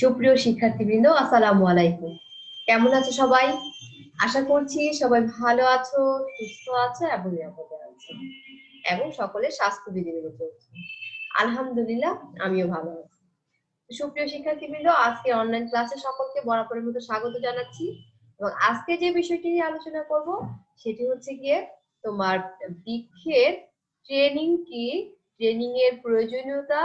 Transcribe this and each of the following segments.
সুপ্রিয় শিক্ষার্থীবৃন্দ, আসসালামু আলাইকুম। কেমন আছো সবাই? আশা করছি সবাই ভালো আছো, সুস্থ আছো এবং নিরাপদে আছো। এবং সকলের স্বাস্থ্যবিধি মেনে চলছে। আলহামদুলিল্লাহ, আমিও ভালো আছি। সুপ্রিয় শিক্ষার্থীবৃন্দ, আজকে অনলাইন ক্লাসে সকলকে বরাবরের মতো স্বাগত জানাচ্ছি। এবং আজকে যে বিষয়টি নিয়ে আলোচনা করব, সেটি হচ্ছে গিয়ে তোমার বৃক্ষের ট্রেনিং কি? ট্রেনিং এর প্রয়োজনীয়তা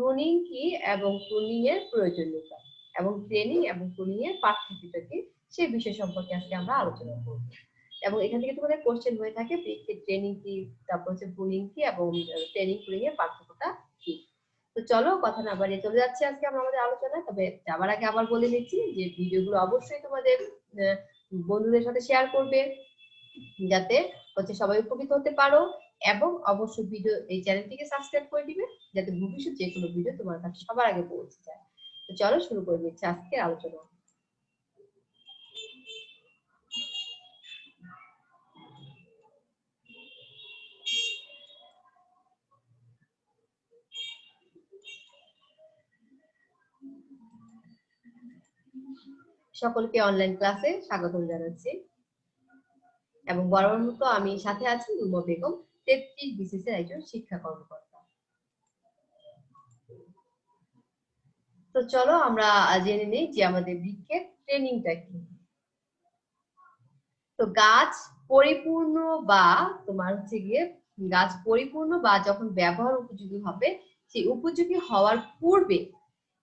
প্রুনিং কি এবং প্রুনিং এর প্রয়োজনীয়তা? এবং ট্রেনিং এবং প্রুনিং এর পার্থক্যটা কি? সেই বিষয় সম্পর্কে আজকে আমরা আলোচনা করব। এবং এখান থেকে তোমাদের কোশ্চেন হয়ে থাকে ট্রেনিং কি, তারপর হচ্ছে প্রুনিং কি এবং ট্রেনিং প্রুনিং এর পার্থক্যটা কি? তো চলো, কথা না বাড়িয়ে চলে যাচ্ছি আজকে আমরা আমাদের আলোচনায়। তবে যাবার আগে আবার বলে নিচ্ছি যে ভিডিওগুলো অবশ্যই তোমাদের বন্ধুদের সাথে শেয়ার করবে, যাতে হচ্ছে সবাই উপকৃত হতে পারো। এবং অবশ্যই ভিডিও এই চ্যানেলটিকে সাবস্ক্রাইব করে দিবে, যাতে ভবিষ্যৎ যে কোনো ভিডিও তোমার কাছে সবার আগে পৌঁছে যায়। তো চলো শুরু করে দিচ্ছি আজকের আলোচনা। সকলকে অনলাইন ক্লাসে স্বাগত জানাচ্ছি। এবং বরাবর মতো আমি সাথে আছি রুমা বেগম। তেত্রিশ বিসিএস এর একজন শিক্ষা কর্মকর্তা তো চলো আমরা জেনে নিই যে আমাদের বৃক্ষের ট্রেনিংটা কি তো গাছ পরিপূর্ণ বা তোমার হচ্ছে গিয়ে গাছ পরিপূর্ণ বা যখন ব্যবহার উপযোগী হবে সেই উপযোগী হওয়ার পূর্বে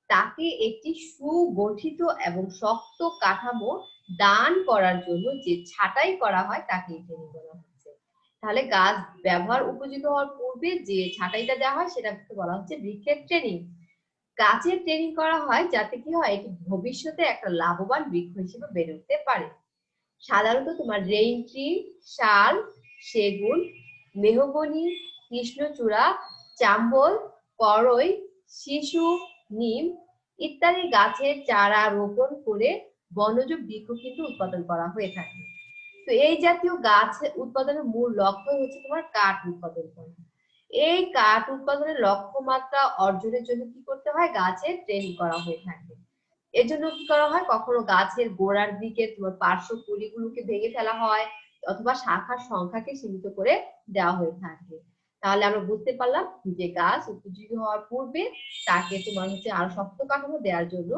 তাকে একটি সুগঠিত এবং শক্ত কাঠামো দান করার জন্য যে ছাঁটাই করা হয় তাকে ট্রেনিং বলা হচ্ছে তাহলে গাছ ব্যবহার উপযোগী হওয়ার পূর্বে যে ছাঁটাইটা দেওয়া হয় সেটাকে বলা হচ্ছে বৃক্ষের ট্রেনিং গাছের ট্রেনিং করা হয় যাতে কি হয় এটি ভবিষ্যতে একটা লাভবান বৃক্ষ হিসেবে বেড়ে উঠতে পারে। সাধারণত তোমার রেইন ট্রি শাল, সেগুন, মেহগনি, কৃষ্ণচূড়া, চাম্বল, করই, শিশু, নিম ইত্যাদি গাছের চারা রোপণ করে বনজ বৃক্ষ কিন্তু উৎপাদন করা হয়ে থাকে। তো এই জাতীয় গাছ উৎপাদনের মূল লক্ষ্য হচ্ছে তোমার কাঠ উৎপাদন করা। এই কাঠ উৎপাদনের লক্ষ্যমাত্রা অর্জনের জন্য কি করতে হয়? গাছের ট্রেনিং করা হয়ে থাকে। এর জন্য কি করা হয়? কখনো গাছের গোড়ার দিকে তোমার পার্শ্ব কুড়িগুলোকে ভেঙে ফেলা হয় অথবা শাখার সংখ্যাকে সীমিত করে দেওয়া হয়ে থাকে। তাহলে আমরা বুঝতে পারলাম যে গাছ উপযোগী হওয়ার পূর্বে তাকে তোমার হচ্ছে আরও শক্ত কাঠামো দেওয়ার জন্য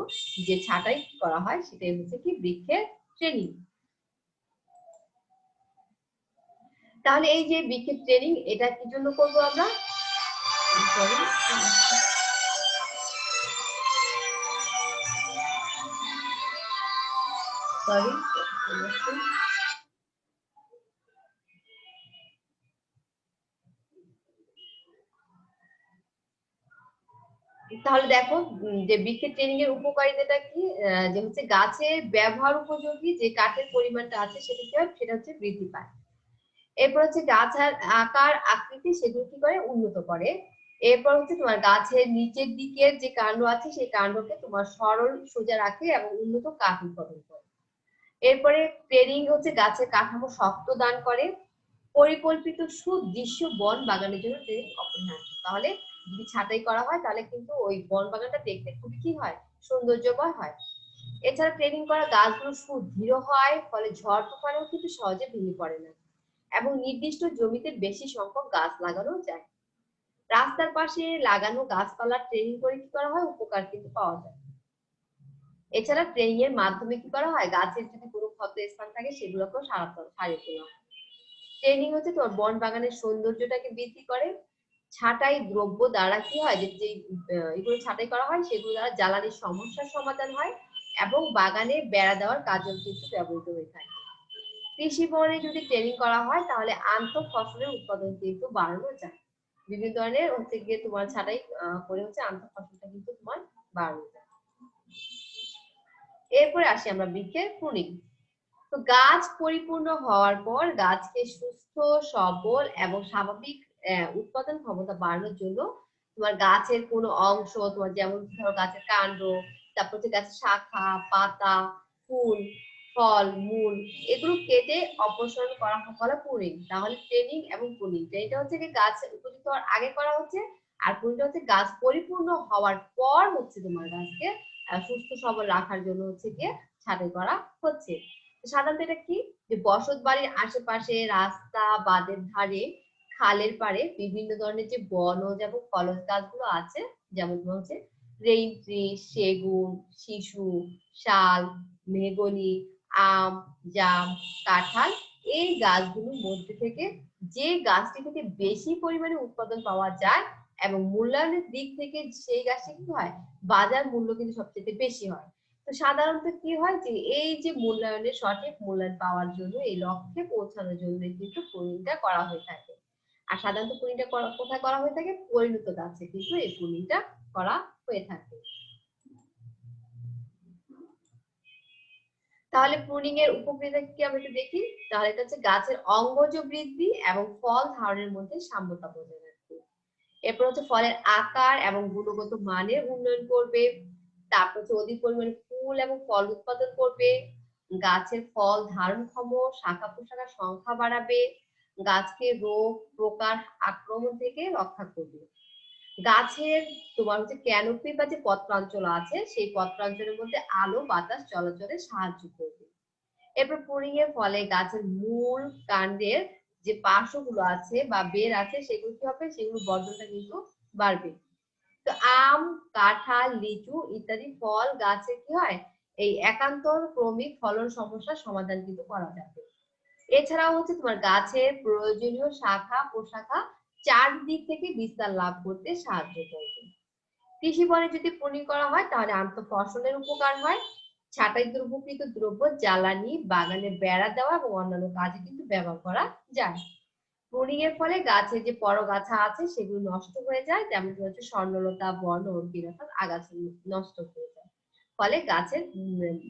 যে ছাঁটাই করা হয় সেটাই হচ্ছে কি বৃক্ষের ট্রেনিং তাহলে এই যে বৃক্ষের ট্রেনিং এটা কি জন্য করব আমরা? তাহলে দেখো যে বৃক্ষের ট্রেনিং এর উপকারিতাটা কি? যে হচ্ছে গাছের ব্যবহার উপযোগী, যে কাঠের পরিমাণটা আছে সেটা কি হয়? সেটা হচ্ছে বৃদ্ধি পায়। এরপর হচ্ছে গাছের আকার, আকৃতি সেগুলো কি করে? উন্নত করে। এরপর হচ্ছে তোমার গাছের নিচের দিকের যে কাণ্ড আছে, সেই কাণ্ডকে তোমার সরল, সোজা রাখে এবং উন্নত কাঠ উৎপাদন করে। এরপরে ট্রেনিং হচ্ছে গাছের কাঠামো শক্ত দান করে। পরিকল্পিত সুদৃশ্য বন বাগানের জন্য ট্রেনিং অপরিহার্য। তাহলে যদি ছাঁটাই করা হয়, তাহলে কিন্তু ওই বন বাগানটা দেখতে খুবই কি হয়? সৌন্দর্যময় হয়। এছাড়া ট্রেনিং করা গাছগুলো সুদৃঢ় হয়, ফলে ঝড় তুফানেও কিন্তু সহজে ভেঙে পড়ে না। এবং নির্দিষ্ট জমিতে বেশি সংখ্যক গাছ লাগানো যায়। রাস্তার পাশে লাগানো গাছপালার ট্রেনিং করে কি করা হয়? উপকার কিন্তু পাওয়া যায়। এছাড়া ট্রেনিং এর মাধ্যমে কি করা হয়? গাছের যদি কোনো ক্ষত স্থান থাকে, সেগুলোকেও সারিয়ে তোলা হয়। ট্রেনিং হচ্ছে তোর বন বাগানের সৌন্দর্যটাকে বৃদ্ধি করে। ছাঁটাই দ্রব্য দ্বারা কি হয়? যে যে এগুলো ছাঁটাই করা হয়, সেগুলো দ্বারা জ্বালানির সমস্যার সমাধান হয় এবং বাগানে বেড়া দেওয়ার কাজও কিন্তু ব্যবহৃত হয়ে থাকে। কৃষি বনে যদি ট্রেনিং করা হয়, তাহলে আন্ত ফসলের উৎপাদন কিন্তু বাড়ানো যায়। বিভিন্ন ধরনের হচ্ছে গিয়ে তোমার ছাঁটাই করে হচ্ছে আন্ত ফসলটা কিন্তু তোমার বাড়ানো যায়। এরপরে আসি আমরা বৃক্ষের প্রুনিং তো গাছ পরিপূর্ণ হওয়ার পর গাছকে সুস্থ, সবল এবং স্বাভাবিক উৎপাদন ক্ষমতা বাড়ানোর জন্য তোমার গাছের কোনো অংশ, তোমার যেমন ধরো গাছের কাণ্ড, তারপর গাছের শাখা, পাতা, ফুল ফল, মূল এগুলো কেটে অপসারণ করা বলা প্রুনিং তাহলে ট্রেনিং এবং প্রুনিং ট্রেনিংটা হচ্ছে কি গাছ উপযুক্ত হওয়ার আগে করা হচ্ছে, আর প্রুনিংটা হচ্ছে গাছ পরিপূর্ণ হওয়ার পর হচ্ছে তোমার গাছকে সুস্থ সবল রাখার জন্য হচ্ছে গিয়ে ছাঁটাই করা হচ্ছে। সাধারণত এটা কি? যে বসত বাড়ির আশেপাশে, রাস্তা, বাঁধের ধারে, খালের পাড়ে বিভিন্ন ধরনের যে বনজ এবং ফলজ গাছগুলো আছে, যেমন হচ্ছে রেইন ট্রি সেগুন, শিশু, শাল, মেহগনি আম, জাম, কাঁঠাল এই গাছগুলোর মধ্যে থেকে যে গাছটি থেকে বেশি পরিমাণে উৎপাদন পাওয়া যায় এবং মূল্যায়নের দিক থেকে সেই গাছটি কি হয়? বাজার মূল্য কিন্তু সবচেয়ে বেশি হয়। তো সাধারণত কি হয় যে এই যে মূল্যায়নের সঠিক মূল্যায়ন পাওয়ার জন্য, এই লক্ষ্যে পৌঁছানোর জন্য কিন্তু পুলিংটা করা হয়ে থাকে। আর সাধারণত পুলিংটা কোথায় করা হয়ে থাকে? পরিণত গাছে কিন্তু এই পুলিংটা করা হয়ে থাকে। তাহলে প্রুনিং এর উপকৃতা কি আমরা একটু দেখি? তাহলে এটা হচ্ছে গাছের অঙ্গজ বৃদ্ধি এবং ফল ধারণের মধ্যে সাম্যতা বজায় রাখবে। এরপর হচ্ছে ফলের আকার এবং গুণগত মানের উন্নয়ন করবে। তারপর হচ্ছে অধিক পরিমাণে ফুল এবং ফল উৎপাদন করবে। গাছের ফল ধারণ ক্ষম, শাখা প্রশাখার সংখ্যা বাড়াবে। গাছকে রোগ প্রকার আক্রমণ থেকে রক্ষা করবে। গাছের তোমার হচ্ছে ক্যানোপি বা যে পত্রাঞ্চল আছে, সেই পত্রাঞ্চলের মধ্যে আলো, বাতাস চলাচলে সাহায্য করবে। এরপর পুরিং এর ফলে গাছের মূল কাণ্ডের যে পার্শ্বগুলো আছে বা বের আছে, সেগুলো কি হবে? সেগুলো বর্জনটা কিন্তু বাড়বে। তো আম, কাঁঠাল, লিচু ইত্যাদি ফল গাছে কি হয়? এই একান্তর ক্রমিক ফলন সমস্যার সমাধান কিন্তু করা যাবে। এছাড়াও হচ্ছে তোমার গাছের প্রয়োজনীয় শাখা প্রশাখা চারদিক থেকে বিস্তার লাভ করতে সাহায্য করবে। কৃষি বনে যদি প্রণী করা হয়, তাহলে আন্ত ফসলের উপকার হয়। ছাঁটাই দ্রব্যকৃত দ্রব্য, জ্বালানি বাগানে বেড়া দেওয়া এবং অন্যান্য কাজে কিন্তু ব্যবহার করা যায়। প্রুনিং এর ফলে গাছের যে পরগাছা আছে, সেগুলো নষ্ট হয়ে যায়। যেমন হচ্ছে, স্বর্ণলতা, বর্ণ অর্থাৎ আগাছা নষ্ট হয়ে যায়। ফলে গাছের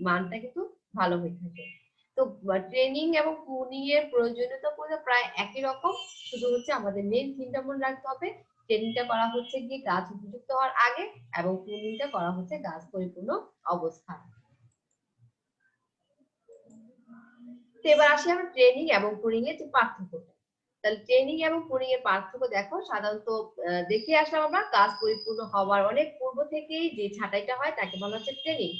মানটা কিন্তু ভালো হয়ে থাকে। তো ট্রেনিং এবং প্রুনিং এর প্রয়োজনীয়তা পুরো প্রায় একই রকম। শুধু হচ্ছে আমাদের মেন থিমটা মনে রাখতে হবে ট্রেনিংটা করা হচ্ছে গিয়ে গাছ উপযুক্ত হওয়ার আগে এবং প্রুনিংটা করা হচ্ছে গাছ পরিপূর্ণ অবস্থায় তো এবার আসি আমরা ট্রেনিং এবং প্রুনিং এর যে পার্থক্যটা। তাহলে ট্রেনিং এবং প্রুনিং এর পার্থক্য দেখো, সাধারণত দেখে আসলাম আমরা, গাছ পরিপূর্ণ হওয়ার অনেক পূর্ব থেকেই যে ছাঁটাইটা হয়, তাকে বলা হচ্ছে ট্রেনিং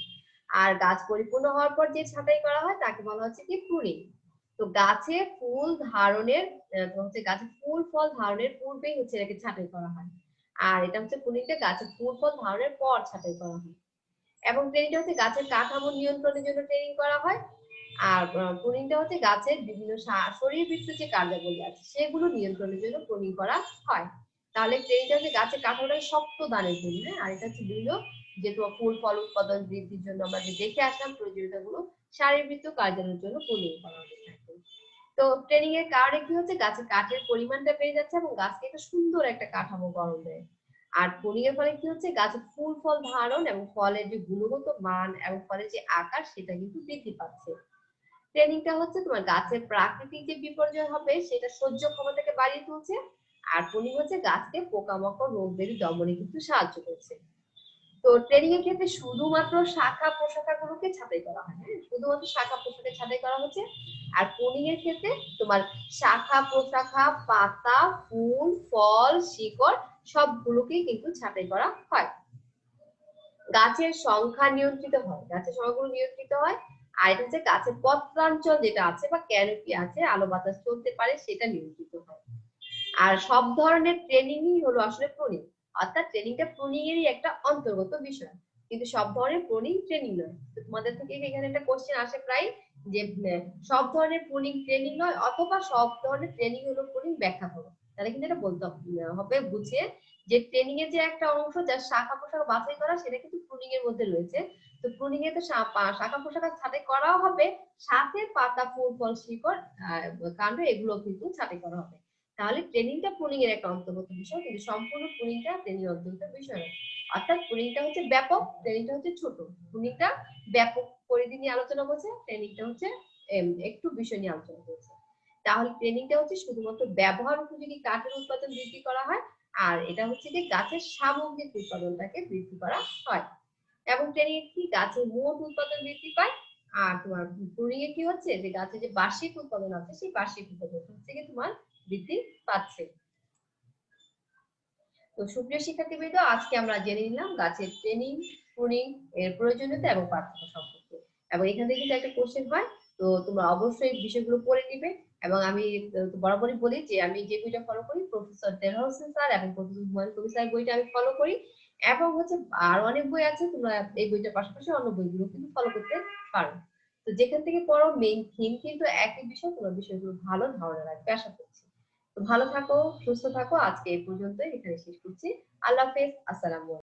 আর গাছ পরিপূর্ণ হওয়ার পর যে ছাঁটাই করা হয়, তাকে বলা হচ্ছে কি প্রুনিং তো গাছে ফুল ধারণের হচ্ছে গাছে ফুল, ফল ধারণের পূর্বেই হচ্ছে এটাকে ছাঁটাই করা হয়। আর এটা হচ্ছে প্রুনিংটা গাছে ফুল, ফল ধারণের পর ছাঁটাই করা হয়। এবং ট্রেনিংটা হচ্ছে গাছের কাঠামো নিয়ন্ত্রণের জন্য ট্রেনিং করা হয়। আর প্রুনিংটা হচ্ছে গাছের বিভিন্ন শা- শরীরবৃত্ত যে কার্যাবলী আছে, সেগুলো নিয়ন্ত্রণের জন্য প্রুনিং করা হয়। তাহলে ট্রেনিংটা হচ্ছে গাছের কাঠামোটাকে শক্ত দানের জন্য হ্যাঁ? আর এটা হচ্ছে বিভিন্ন যে তোমার ফুল ফল উৎপাদন বৃদ্ধির জন্য আমরা যে দেখে আসলাম, প্রয়োজনীয়তাগুলো শারীরবৃত্ত কার্যালয়ের জন্য প্রুনিং করা হয়ে থাকে তো ট্রেনিং এর কারণে কি হচ্ছে গাছের কাঠের পরিমাণটা বেড়ে যাচ্ছে এবং গাছকে একটা সুন্দর একটা কাঠামো গড়ন দেয়। আর প্রুনিং এর ফলে কি হচ্ছে? গাছের ফুল ফল ধারণ এবং ফলের যে গুণগত মান এবং ফলের যে আকার, সেটা কিন্তু বৃদ্ধি পাচ্ছে। ট্রেনিংটা হচ্ছে তোমার গাছের প্রাকৃতিক যে বিপর্যয় হবে, সেটা সহ্য ক্ষমতাকে বাড়িয়ে তুলছে। আর প্রুনিং হচ্ছে গাছকে পোকামাকড় রোগ ব্যাধি দমনে কিন্তু সাহায্য করছে। তো ট্রেনিং এর ক্ষেত্রে শুধুমাত্র শাখা প্রশাখা গুলোকে ছাঁটাই করা হয় হ্যাঁ? শুধুমাত্র শাখা প্রশাখা ছাঁটাই করা হচ্ছে। আর প্রুনিং এর ক্ষেত্রে তোমার শাখা, প্রশাখা, পাতা, ফুল, ফল, শিকড় সবগুলোকেই কিন্তু ছাঁটাই করা হয়। গাছের সংখ্যা নিয়ন্ত্রিত হয়, গাছের সংখ্যাগুলো নিয়ন্ত্রিত হয়। আর এটা হচ্ছে গাছের পত্রাঞ্চল যেটা আছে বা ক্যানোপি আছে, আলো বাতাস চলতে পারে, সেটা নিয়ন্ত্রিত হয়। আর সব ধরনের ট্রেনিংই হলো আসলে প্রুনিং অর্থাৎ ট্রেনিংটা প্রুনিং এরই একটা অন্তর্গত বিষয়। কিন্তু সব ধরনের প্রুনিং ট্রেনিং নয়। তো তোমাদের থেকে এখানে একটা কোশ্চেন আসে প্রায় যে সব ধরনের প্রুনিং ট্রেনিং নয়, অথবা সব ধরনের ট্রেনিং হলো প্রুনিং ব্যাখ্যা করো। তাহলে কিন্তু এটা বলতে হবে- বুঝিয়ে যে ট্রেনিং এর যে একটা অংশ যার শাখা পোশাক বাছাই করা, সেটা কিন্তু প্রুনিং এর মধ্যে রয়েছে। তো প্রুনিং এ তো শাখা পোশাক ছাঁটাই করাও হবে, সাথে পাতা, ফুল, ফল, শিকড় কাণ্ড এগুলো কিন্তু ছাঁটাই করা হবে। তাহলে ট্রেনিংটা প্রুনিং এর একটা অন্তর্গত বিষয়, কিন্তু সম্পূর্ণ প্রুনিংটা ট্রেনিং অন্তর্গত বিষয় নয়। অর্থাৎ প্রুনিংটা হচ্ছে ব্যাপক ট্রেনিংটা হচ্ছে ছোট। প্রুনিংটা ব্যাপক পরিধি নিয়ে আলোচনা করছে ট্রেনিংটা হচ্ছে একটু বিষয় নিয়ে আলোচনা করছে। তাহলে ট্রেনিংটা হচ্ছে শুধুমাত্র ব্যবহার উপযোগী কাঠের উৎপাদন বৃদ্ধি করা হয়, আর এটা হচ্ছে যে গাছের সামগ্রিক উৎপাদনটাকে বৃদ্ধি করা হয়। এবং ট্রেনিং কি? গাছের মোট উৎপাদন বৃদ্ধি পায়। আর তোমার প্রুনিং এ কি হচ্ছে? যে গাছের যে বার্ষিক উৎপাদন আছে, সেই বার্ষিক উৎপাদন হচ্ছে কি তোমার বৃদ্ধি পাচ্ছে। তো সুপ্রিয় শিক্ষার্থীবৃন্দ, আজকে আমরা জেনে নিলাম গাছের ট্রেনিং, প্রুনিং, এর প্রয়োজনীয়তা এবং পার্থক্য সম্পর্কে। এবং এখান থেকে কিন্তু একটা কোশ্চেন হয়, তো তোমরা অবশ্যই বিষয়গুলো পড়ে নিবে। এবং আমি বরাবরই বলি যে আমি যে বইটা ফলো করি, প্রফেসর দেলোয়ার হোসেন স্যার এবং প্রফেসর হুমায়ুন কবির স্যার বইটা আমি ফলো করি। এবং হচ্ছে আর অনেক বই আছে, তোমরা এই বইটার পাশাপাশি অন্য বইগুলো কিন্তু ফলো করতে পারো। তো যেখান থেকে পড়ো মেইন থিম কিন্তু একই বিষয়, তোমার বিষয়গুলো ভালো ধারণা রাখবে, আশা করছি। ভালো থাকো সুস্থ থাকো। আজকে এই পর্যন্তই। এখানে শেষ করছি। আল্লাহ হাফেজ। আসসালামু